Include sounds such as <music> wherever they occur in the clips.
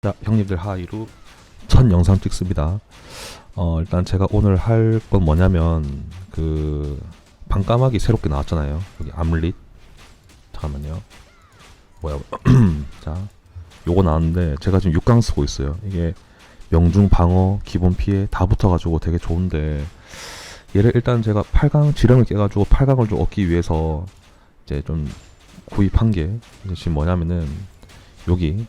자, 형님들 하이루 첫 영상 찍습니다. 어, 일단 제가 오늘 할 건 뭐냐면 그 반까마귀 새롭게 나왔잖아요. 여기 암릿. 잠깐만요. 뭐야? <clears throat> 자, 요거 나왔는데 제가 지금 6강 쓰고 있어요. 이게 명중 방어 기본 피해 다 붙어가지고 되게 좋은데 얘를 일단 제가 8강 지령을 깨가지고 8강을 좀 얻기 위해서 이제 좀 구입한 게 지금 뭐냐면은 여기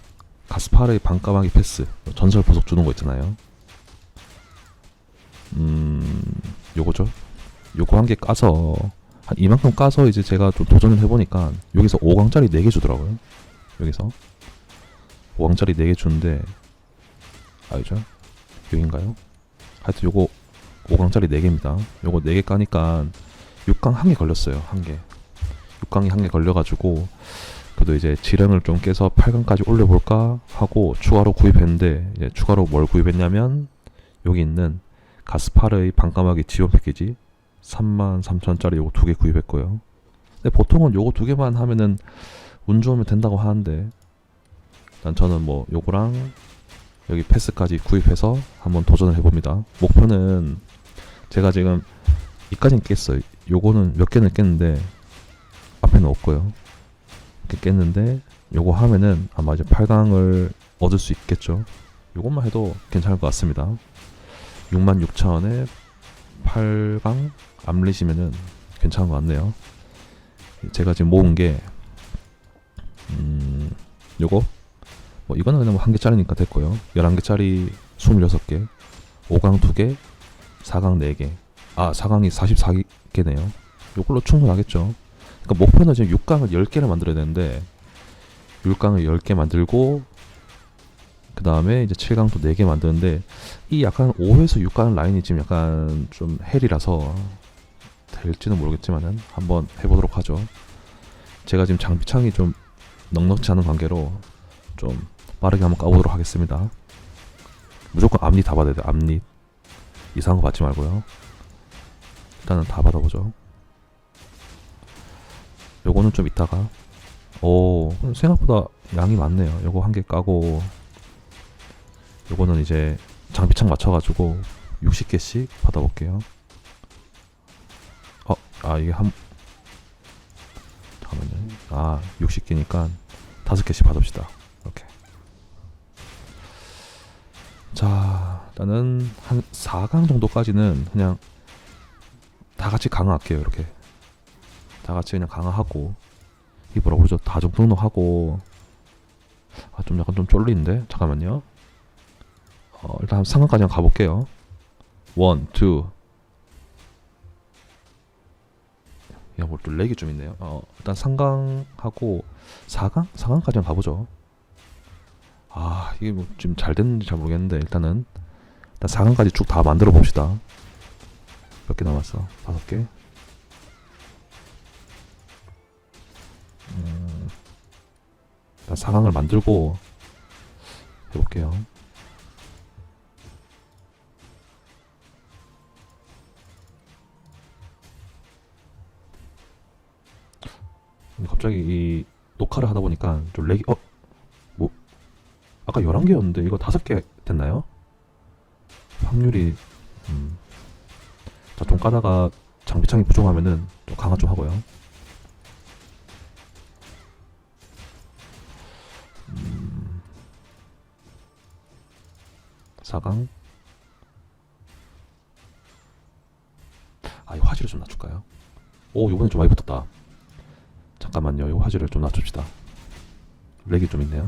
가스파르의 반까마귀 패스 전설 보석 주는 거 있잖아요. 음, 요거죠. 요거 한 개 까서 한 이만큼 까서 이제 제가 좀 도전을 해보니까 여기서 5강짜리 4개 주더라고요. 여기서 5강짜리 4개 주는데 알죠? 여긴가요? 하여튼 요거 5강짜리 4개입니다. 요거 4개 까니까 6강 한 개 걸렸어요. 한 개. 6강이 한 개 걸려가지고 그래도 이제 지령을 좀 깨서 8강까지 올려볼까 하고 추가로 구입했는데 이제 추가로 뭘 구입했냐면 여기 있는 가스파르의 반까마귀 지원 패키지 33,000원짜리 요거 두 개 구입했고요. 근데 보통은 요거 두 개만 하면은 운 좋으면 된다고 하는데 일단 저는 뭐 요거랑 여기 패스까지 구입해서 한번 도전을 해봅니다. 목표는 제가 지금 이까지는 깼어요. 요거는 몇 개는 깼는데 앞에는 없고요. 깼는데 요거 하면은 아마 이제 8강을 얻을 수 있겠죠. 요것만 해도 괜찮을 것 같습니다. 66,000원에 8강 암릿이면은 괜찮은 것 같네요. 제가 지금 모은 게 음, 요거 뭐 이거는 그냥 뭐한 개짜리니까 됐고요. 11개짜리 26개, 5강 2개, 4강 4개. 아, 4강이 44개네요. 요걸로 충분하겠죠. 그러니까 목표는 지금 6강을 10개를 만들어야 되는데 6강을 10개 만들고 그 다음에 이제 7강도 4개 만드는데 이 약간 5에서 6강 라인이 지금 약간 좀 헬이라서 될지는 모르겠지만은 한번 해보도록 하죠. 제가 지금 장비창이 좀 넉넉지 않은 관계로 좀 빠르게 한번 까보도록 하겠습니다. 무조건 앞니 다 받아야 돼. 앞니 이상한 거 받지 말고요. 일단은 다 받아보죠. 요거는 좀 이따가. 오 생각보다 양이 많네요. 요거 한 개 까고. 요거는 이제 장비창 맞춰가지고 60개씩 받아볼게요. 어, 아 이게 한 잠깐만요. 아 60개니까 5개씩 받읍시다. 이렇게 자 일단은 한 4강 정도까지는 그냥 다 같이 강화할게요 이렇게 다 같이 그냥 강화하고 이게 뭐라고 그러죠? 다중 등록하고 아 좀 약간 좀 쫄리는데 잠깐만요. 어, 일단 상강까지 한번 가볼게요. 원, 투. 야, 뭐또 렉이 좀 있네요. 어, 일단 상강하고 4강? 4강까지 한번 가보죠. 아, 이게 뭐 지금 잘 됐는지 잘 모르겠는데 일단은 일단 4강까지 쭉 다 만들어 봅시다. 몇 개 남았어? 다섯 개. 일단 상황을 만들고 해볼게요. 갑자기 이 녹화를 하다 보니까 좀 렉이 어? 뭐 아까 11개였는데 이거 5개 됐나요? 확률이 음. 자, 좀 까다가 장비창이 부족하면은 좀 강화 좀 하고요. 4강 아, 이 화질을 좀 낮출까요? 오, 요번에 좀 많이 붙었다. 잠깐만요. 이 화질을 좀 낮춥시다. 렉이 좀 있네요.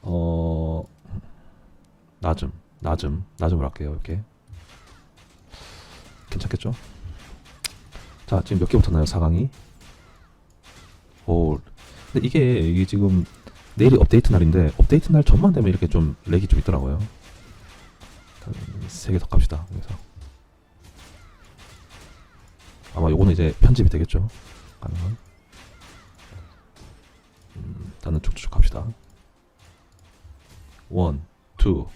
어, 낮음, 낮음, 낮음을 할게요. 이렇게. 괜찮겠죠? 자, 지금 몇 개 붙었나요? 4강이? 오, 근데 이게, 이게 지금 내일이 업데이트 날인데 업데이트 날 전만 되면 이렇게 좀 렉이 좀 있더라고요. 세개더 깝시다. 그래서 아마 요거는 이제 편집이 되겠죠. 가능한. 음, 일단은 쭉쭉 갑시다. 원, 투.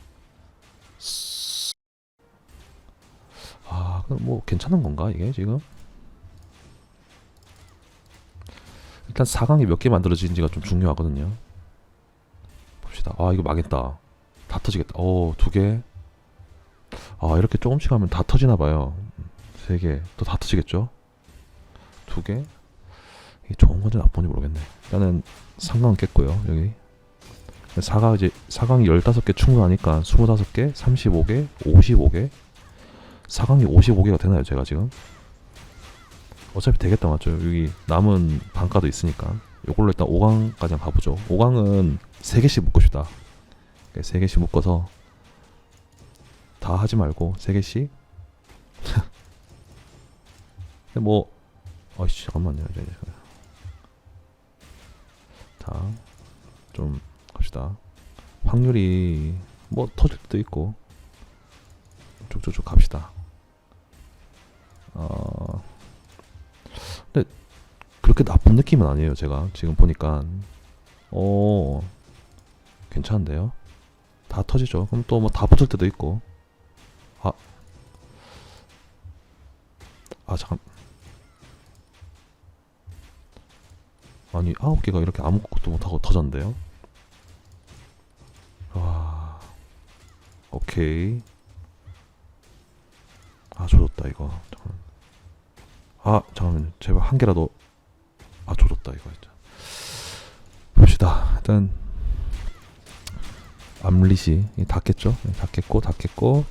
아, 그럼 뭐 괜찮은 건가 이게 지금? 일단 4강이 몇 개 만들어지는지가 좀 중요하거든요. 갑시다. 아 이거 망했다. 다 터지겠다. 오, 두 개. 아, 이렇게 조금씩 하면 다 터지나 봐요. 세 개. 또 다 터지겠죠? 두 개. 이게 좋은 건지 나쁜지 모르겠네. 일단은 상강 깼고요. 여기. 사강 이제 사강이 15개 충분하니까 25개, 35개, 55개. 사강이 55개가 되나요, 제가 지금? 어차피 되겠다 맞죠? 여기 남은 단가도 있으니까. 요걸로 일단 5강까지 가 보죠. 5강은 3개씩 묶고 싶다. 3개씩 묶어서 다 하지 말고 3개씩. <laughs> 근데 뭐 아이씨 잠깐만요. 자, 좀 갑시다. 확률이 뭐 터질 때도 있고 쭉쭉쭉 갑시다. 어, 근데 그렇게 나쁜 느낌은 아니에요. 제가 지금 보니까 어 괜찮은데요. 다 터지죠. 그럼 또 뭐 다 붙을 때도 있고. 아, 아 잠깐. 아니 아홉 개가 이렇게 아무것도 못하고 터졌는데요. 와, 오케이. 아 조졌다 이거. 잠깐. 아 잠깐만 제발 한 개라도. 아 조졌다 이거 진짜. 봅시다. 일단 깼죠? 네, 다 깼고 다 깼고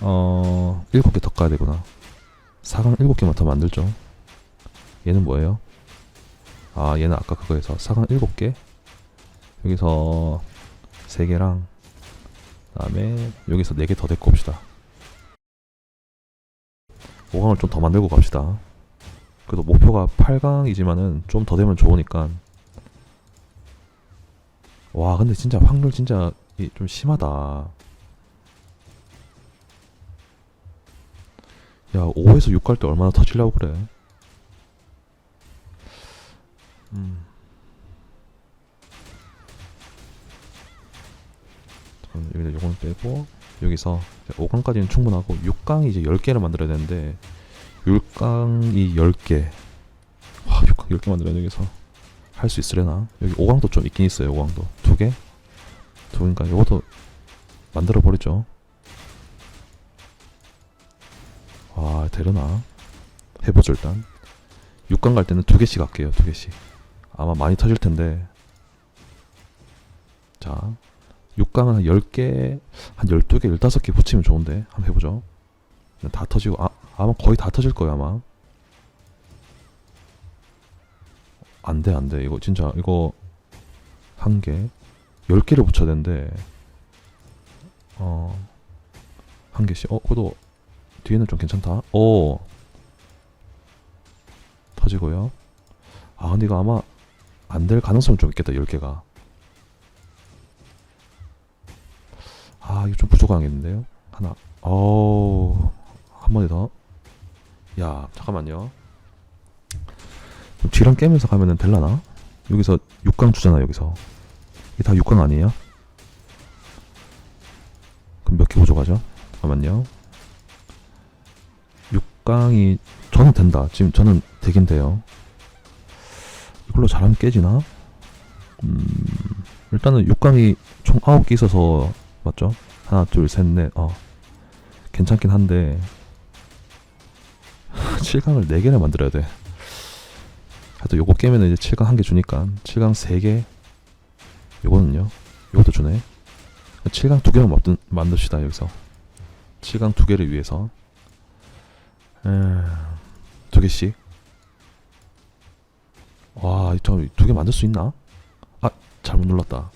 어 일곱 개더 까야 되구나. 사강 일곱 개만 더 만들죠. 얘는 뭐예요? 아 얘는 아까 그거에서 사강 일곱 개 여기서 세 개랑 그 다음에 여기서 네개더 데리고 옵시다. 5강을 좀 더 만들고 갑시다. 그래도 목표가 8강이지만은 좀 더 되면 좋으니까 와 근데 진짜 확률 진짜 이- 좀 심하다. 야 5에서 6 갈 때 얼마나 터치려고 그래? 음. 여기다 요건 빼고 여기서 5강까지는 충분하고 6강이 이제 10개를 만들어야 되는데 6강이 10개. 와 6강 10개 만들어야 돼 여기서 할 수 있으려나? 여기 5강도 좀 있긴 있어요 5강도 두 개? 두 개니까 이것도 만들어 버리죠. 와 되려나? 해보죠 일단. 6강 갈 때는 두 개씩 할게요 두 개씩. 아마 많이 터질 텐데. 자 6강은 한 10개 한 12개 15개 붙이면 좋은데. 한번 해보죠. 다 터지고 아, 아마 거의 다 터질 거예요 아마. 안돼 안돼. 이거 진짜 이거 한 개, 열 개를 붙여야 되는데 어 한 개씩 어 그래도 뒤에는 좀 괜찮다. 오 터지고요. 아 근데 이거 아마 안 될 가능성 좀 있겠다 열 개가. 아 이거 좀 부족하겠는데요. 하나. 어우 한 번에 더. 야 잠깐만요. 뒤랑 깨면서 가면은 될라나? 여기서 6강 주잖아 여기서 이게 다 6강 아니에요? 그럼 몇 개 부족하죠? 잠깐만요 6강이 저는 된다 지금 저는 되긴 돼요 이걸로 잘하면 깨지나? 음 일단은 6강이 총 9개 있어서 맞죠? 하나 둘 셋 넷 어 괜찮긴 한데 <laughs> 7강을 4개나 만들어야 돼 하여튼 요거 깨면은 이제 7강 한 개 주니까 7강 3개 요거는요. 요것도 주네. 7강 두 개만 만들, 만듭시다 여기서. 7강 두 개를 위해서. 음, 두 개씩. 와 저두 개 만들 수 있나? 아 잘못 눌렀다.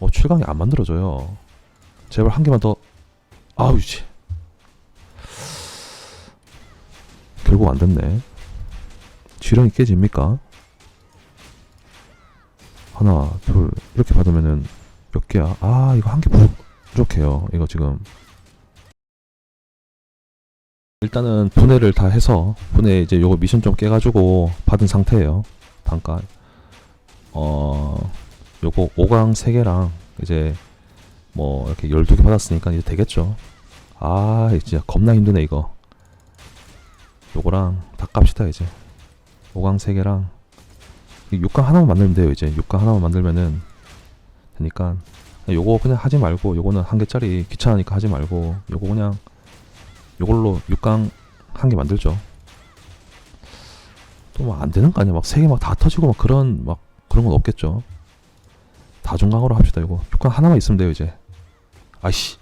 어 7강이 안 만들어져요. 제발 한 개만 더. 아우 씨. 결국 안 됐네. 지령이 깨집니까? 하나, 둘, 이렇게 받으면은 몇 개야? 아, 이거 한 개 부족해요. 이거 지금. 일단은 분해를 다 해서, 분해 이제 요거 미션 좀 깨가지고 받은 상태예요. 단가. 어, 요거 5강 3개랑 이제 뭐 이렇게 12개 받았으니까 이제 되겠죠. 아, 진짜 겁나 힘드네, 이거. 요거랑 다 깝시다 이제 5강 3개랑 육강 하나만 만들면 돼요 이제. 육강 하나만 만들면은 되니까. 요거 그냥 하지 말고 요거는 한 개짜리 귀찮으니까 하지 말고 요거 그냥 요걸로 육강 한 개 만들죠. 또뭐안 되는 거 아니야? 막 세 개 막 다 터지고 막 그런 막 그런 건 없겠죠. 다중강으로 합시다 요거. 육강 하나만 있으면 돼요 이제. 아이씨.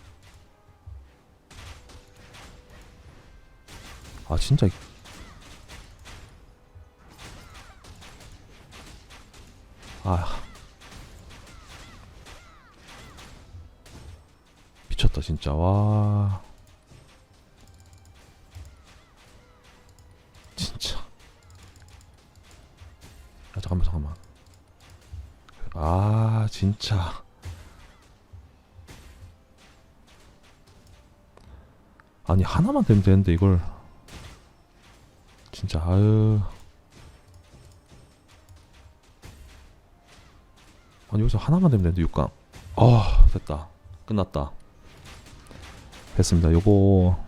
아 진짜 아. 미쳤다 진짜. 와. 진짜. 아 잠깐만 잠깐만. 아 진짜. 아니 하나만 되면 되는데 이걸. 진짜 아유 여기서 하나만 되면 되는데 6강. 아 됐다. 끝났다. 됐습니다. 요거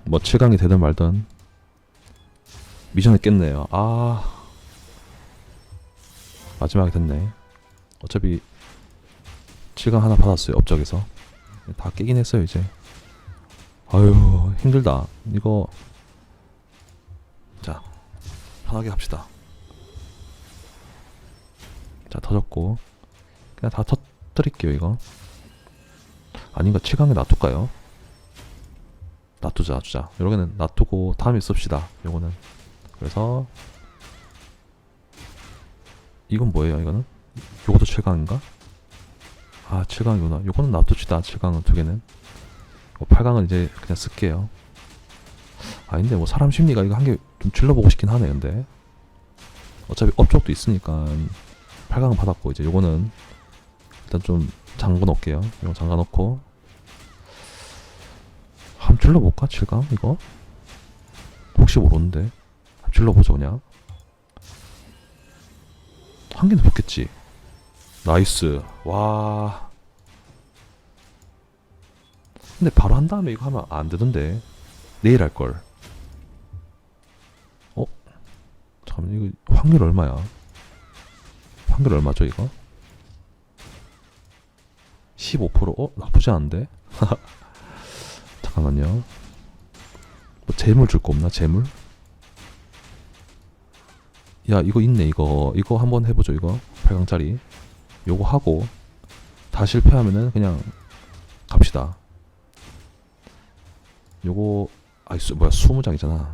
뭐 7강이 되든 말든. 미션을 깼네요. 아. 마지막에 됐네. 어차피 7강 하나 받았어요 업적에서. 다 깨긴 했어요 이제. 아유 힘들다. 이거. 자 편하게 합시다. 자 터졌고 그냥 다 터뜨릴게요 이거. 아닌가 7강에 놔둘까요? 놔두자 놔두자. 요렇게는 놔두고 다음에 씁시다 요거는. 그래서 이건 뭐예요 이거는? 요것도 7강인가? 아 7강이구나. 요거는 놔둡시다 7강은 두 개는. 어, 8강은 이제 그냥 쓸게요. 아닌데 뭐 사람 심리가 이거 한 개 좀 질러보고 싶긴 하네 근데. 어차피 업적도 있으니까 8강은 받았고 이제 요거는 일단 좀 잠궈 놓을게요. 이거 잠가 놓고. 한번 질러볼까? 7강 이거? 혹시 모르는데. 한번 질러보죠 그냥. 한 개는 붙겠지. 나이스. 와. 근데 바로 한 다음에 이거 하면 안 되던데. 내일 할걸. 어? 잠깐만 이거 확률 얼마야? 확률 얼마죠 이거 15% 어? 나쁘지 않은데? <laughs> 잠깐만요. 뭐 재물 줄 거 없나? 재물? 야 이거 있네 이거. 이거 한번 해보죠 이거. 8강짜리. 요거 하고 다 실패하면은 그냥 갑시다. 요거 아이 수, 뭐야 20장이잖아.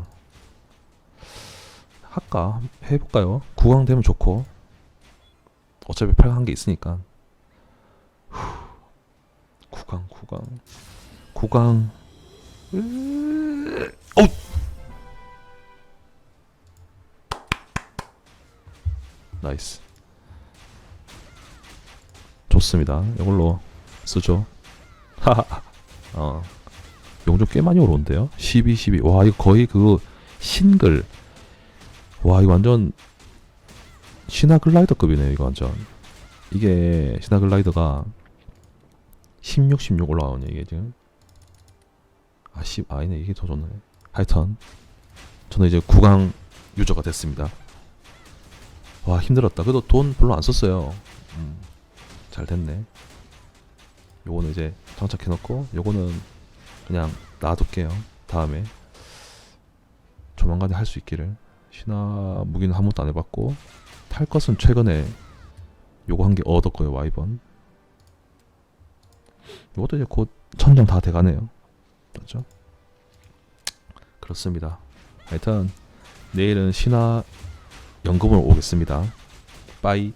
할까? 해볼까요? 9강 되면 좋고. 어차피 8강 한 게 있으니까 9강. 9강. 9강 어! 나이스. 좋습니다. 이걸로 쓰죠. 하하 <laughs> 어. 용좀 꽤 많이 오르는데요? 12 12 와 이거 거의 그 신글. 와 이거 완전 신화 글라이더급이네요 이거 완전. 이게 신화 글라이더가 16 16 올라오네 이게 지금? 아 10, 아니네. 이게 더 좋네. 하여튼 저는 이제 9강 유저가 됐습니다. 와 힘들었다. 그래도 돈 별로 안 썼어요. 음, 잘 됐네. 요거는 이제 장착해 놓고 요거는 그냥 놔둘게요. 다음에 조만간에 할 수 있기를. 신화 무기는 한 번도 안 해봤고 탈 것은 최근에 요거 한 개 얻었고요 와이번 요것도 이제 곧 천장 다 돼가네요. 맞죠? 그렇습니다. 하여튼 내일은 신화 연금을 오겠습니다. 빠이